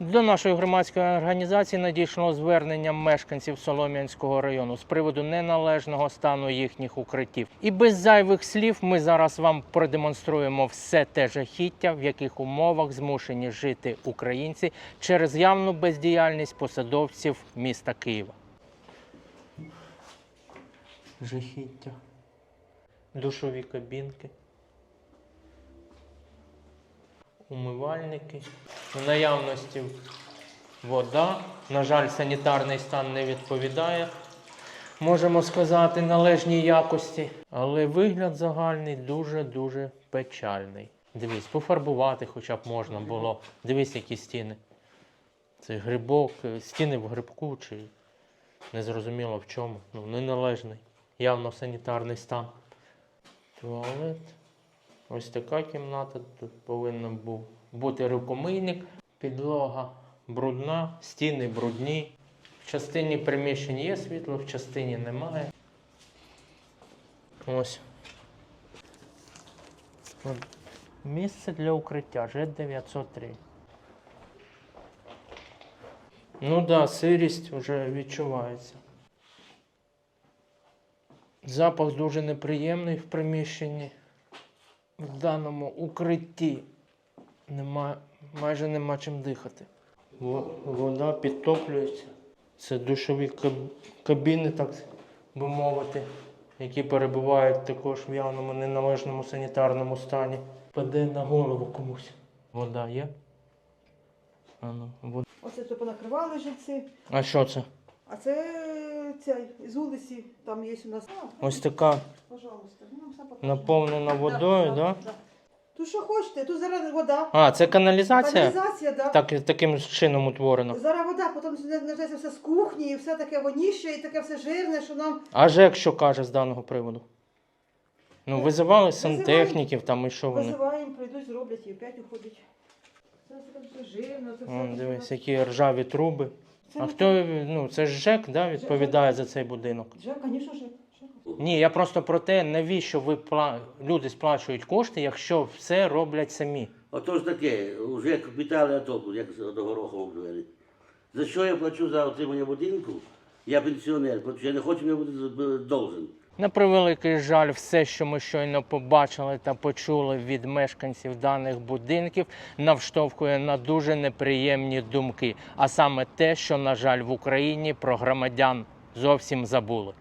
До нашої громадської організації надійшло звернення мешканців Солом'янського району з приводу неналежного стану їхніх укриттів. І без зайвих слів ми зараз вам продемонструємо все те жахіття, в яких умовах змушені жити українці через явну бездіяльність посадовців міста Києва. Жахіття. Душові кабінки. Умивальники. В наявності вода. На жаль, санітарний стан не відповідає, можемо сказати, належній якості. Але вигляд загальний дуже-дуже печальний. Дивись, пофарбувати хоча б можна було. Дивись, які стіни. Це грибок, е, стіни в грибку чи незрозуміло в чому. Ну, неналежний. Явно санітарний стан. Туалет. Ось така кімната. Тут повинен був бути рукомийник, підлога брудна, стіни брудні. В частині приміщень є світло, в частині немає. Ось. Місце для укриття Ж903. Ну так, да, сирість вже відчувається. Запах дуже неприємний в приміщенні. В даному укритті нема, майже нема чим дихати. Вода підтоплюється. Це душові каб- кабіни, так би мовити, які перебувають також в явному неналежному санітарному стані. Паде на голову комусь. Вода є? А, ну, вода. Оце то понакривали жильці, а що це? а це цей з вулиці, там є у нас. Ось така пожалуйста, ну, все наповнена водою, так? Да, да. Тут що хочете, тут зараз вода. А, це каналізація? Каналізація, да. Так, таким чином утворено. Зараз вода, потім почнеться все з кухні, і все таке воніще, і таке все жирне, що нам. А ЖЕК що каже з даного приводу? Ну, визивали сантехніків там і що вони? Визиваємо, прийдуть, зроблять і опять уходять. Це все жирне, це все. Вон, дивись, які ржаві труби. Це А не хто, ну, це ж ЖЕК, да, відповідає за цей будинок? Вже, звісно ж. Ні, я просто про те, навіщо ви пла... люди сплачують кошти, якщо все роблять самі. Отож таке, вже капітали АТО, як з- до Горохова говорили. За що я плачу за отримання будинку? Я пенсіонер, плачу, я не хочу не бути должен. На превеликий жаль, все, що ми щойно побачили та почули від мешканців даних будинків, навштовхує на дуже неприємні думки. А саме те, що, на жаль, в Україні про громадян зовсім забули.